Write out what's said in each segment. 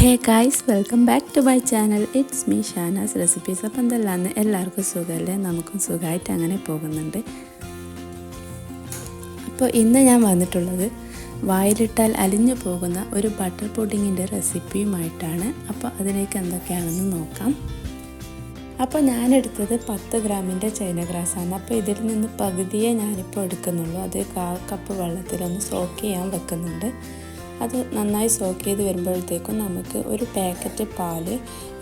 Hey guys welcome back to my channel it's me Shanas recipes അപ്പം എന്തെല്ലാന്ന് എല്ലാവർക്കും സുഖമല്ലേ നമുക്കും സുഖമായിട്ട് അങ്ങനെ പോകുന്നുണ്ട്. അപ്പോൾ ഇന്ന് ഞാൻ വന്നിട്ടുള്ളത് വായിലിട്ടാൽ അലിഞ്ഞു പോകുന്ന ഒരു ബട്ടർ പുഡിങ്ങിന്റെ റെസിപ്പിയുമായിട്ടാണ്. അപ്പോൾ അതിലേക്ക് എന്തൊക്കെയാണെന്ന് നോക്കാം. അപ്പോൾ ഞാനെടുത്തത് പത്ത് ഗ്രാമിന്റെ ചൈന ഗ്രാസാണ്. അപ്പോൾ ഇതിൽ നിന്ന് പകുതിയെ ഞാനിപ്പോൾ എടുക്കുന്നുള്ളൂ. അത് കാ കപ്പ് വെള്ളത്തിലൊന്ന് സോക്ക് ചെയ്യാൻ വെക്കുന്നുണ്ട്. അത് നന്നായി സോക്ക് ചെയ്ത് വരുമ്പോഴത്തേക്കും നമുക്ക് ഒരു പാക്കറ്റ് പാൽ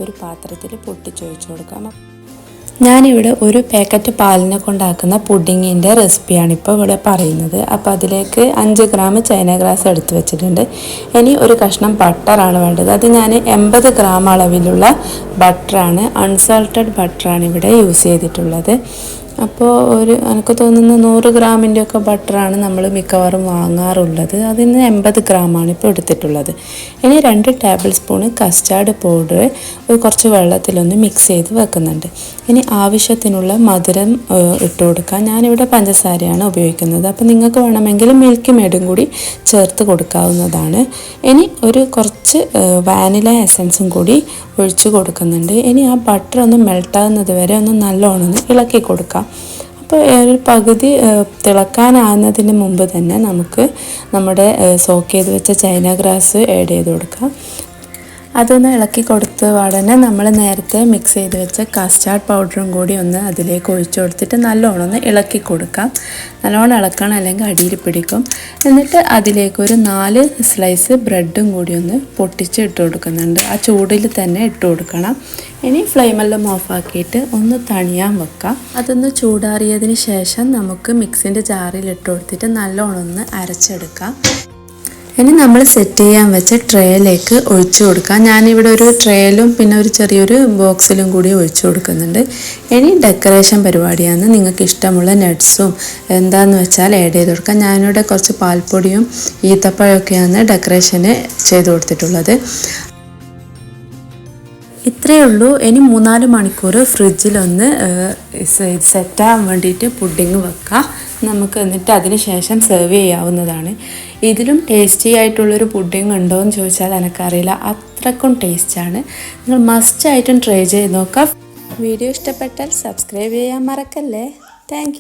ഒരു പാത്രത്തിൽ പൊട്ടിച്ചൊഴിച്ചു കൊടുക്കാം. ഞാനിവിടെ ഒരു പാക്കറ്റ് പാലിനെ കൊണ്ടാക്കുന്ന പുഡിങ്ങിന്റെ റെസിപ്പിയാണ് ഇപ്പോൾ ഇവിടെ പറയുന്നത്. അപ്പോൾ അതിലേക്ക് അഞ്ച് ഗ്രാം ചൈന ഗ്രാസ് എടുത്ത് വെച്ചിട്ടുണ്ട്. ഇനി ഒരു കഷ്ണം ബട്ടറാണ് വേണ്ടത്. അത് ഞാൻ എൺപത് ഗ്രാം അളവിലുള്ള ബട്ടറാണ് അൺസാൾട്ടഡ് ബട്ടറാണ് ഇവിടെ യൂസ് ചെയ്തിട്ടുള്ളത്. അപ്പോൾ ഒരു എനിക്ക് തോന്നുന്നു നൂറ് ഗ്രാമിന്റെ ഒക്കെ ബട്ടറാണ് നമ്മൾ മിക്കവാറും വാങ്ങാറുള്ളത്. അതിന് എൺപത് ഗ്രാമാണ് ഇപ്പോൾ എടുത്തിട്ടുള്ളത്. ഇനി രണ്ട് ടേബിൾ സ്പൂണ് കസ്റ്റാർഡ് പൗഡർ കുറച്ച് വെള്ളത്തിലൊന്ന് മിക്സ് ചെയ്ത് വെക്കുന്നുണ്ട്. ഇനി ആവശ്യത്തിനുള്ള മധുരം ഇട്ട് കൊടുക്കാം. ഞാനിവിടെ പഞ്ചസാരയാണ് ഉപയോഗിക്കുന്നത്. അപ്പോൾ നിങ്ങൾക്ക് വേണമെങ്കിൽ മിൽക്ക് മേഡും കൂടി ചേർത്ത് കൊടുക്കാവുന്നതാണ്. ഇനി ഒരു കുറച്ച് വാനില എസൻസും കൂടി ഒഴിച്ച് കൊടുക്കുന്നുണ്ട്. ഇനി ആ ബട്ടർ ഒന്ന് മെൽട്ടാകുന്നത് വരെ ഒന്ന് നല്ലോണം ഒന്ന് ഇളക്കി കൊടുക്കാം. അപ്പോൾ ഒരു പകുതി തിളക്കാനാകുന്നതിന് മുമ്പ് തന്നെ നമുക്ക് നമ്മുടെ സോക്ക് ചെയ്ത് വെച്ച ചൈന ഗ്രാസ് ആഡ് ചെയ്ത് കൊടുക്കാം. അതൊന്ന് ഇളക്കി കൊടുത്ത ഉടനെ നമ്മൾ നേരത്തെ മിക്സ് ചെയ്ത് വെച്ച കസ്റ്റാർഡ് പൗഡറും കൂടി ഒന്ന് അതിലേക്ക് ഒഴിച്ചു കൊടുത്തിട്ട് നല്ലോണം ഒന്ന് ഇളക്കി കൊടുക്കാം. നല്ലോണം ഇളക്കണം അല്ലെങ്കിൽ അടിയിൽ പിടിക്കും. എന്നിട്ട് അതിലേക്ക് ഒരു നാല് സ്ലൈസ് ബ്രെഡും കൂടി ഒന്ന് പൊട്ടിച്ച് ഇട്ട് കൊടുക്കുന്നുണ്ട്. ആ ചൂടിൽ തന്നെ ഇട്ട് കൊടുക്കണം. ഇനി ഫ്ലെയിമെല്ലാം ഓഫാക്കിയിട്ട് ഒന്ന് തണിയാൻ വെക്കാം. അതൊന്ന് ചൂടാറിയതിന് ശേഷം നമുക്ക് മിക്സിന്റെ ജാറിൽ ഇട്ട് കൊടുത്തിട്ട് നല്ലോണം ഒന്ന് അരച്ചെടുക്കാം. ഇനി നമ്മൾ സെറ്റ് ചെയ്യാൻ വെച്ച ട്രേയിലേക്ക് ഒഴിച്ചു കൊടുക്കാം. ഞാനിവിടെ ഒരു ട്രേയിലും പിന്നെ ഒരു ചെറിയൊരു ബോക്സിലും കൂടി ഒഴിച്ചു കൊടുക്കുന്നുണ്ട്. ഇനി ഡെക്കറേഷൻ പരിപാടിയാണ്. നിങ്ങൾക്ക് ഇഷ്ടമുള്ള നട്ട്സും എന്താണെന്ന് വെച്ചാൽ ആഡ് ചെയ്ത് കൊടുക്കാം. ഞാനിവിടെ കുറച്ച് പാൽപ്പൊടിയും ഈത്തപ്പഴമൊക്കെയാണ് ഡെക്കറേഷന് ചെയ്ത് കൊടുത്തിട്ടുള്ളത്. ഇത്രയേ ഉള്ളൂ. ഇനി മൂന്നാൽ മണിക്കൂർ ഫ്രിഡ്ജിലൊന്ന് സെറ്റാകാൻ വേണ്ടിയിട്ട് പുഡിങ് വെക്കാം. നമുക്ക് എന്നിട്ട് അതിന് ശേഷം സെർവ് ചെയ്യാവുന്നതാണ്. ഇതിലും ടേസ്റ്റി ആയിട്ടുള്ളൊരു പുഡിങ് ഉണ്ടോ എന്ന് ചോദിച്ചാൽ എനിക്കറിയില്ല അത്രക്കും ടേസ്റ്റാണ് നിങ്ങൾ മസ്റ്റ് മസ്റ്റായിട്ടും ട്രൈ ചെയ്ത് നോക്കാം. വീഡിയോ ഇഷ്ടപ്പെട്ടാൽ സബ്സ്ക്രൈബ് ചെയ്യാൻ മറക്കല്ലേ? താങ്ക്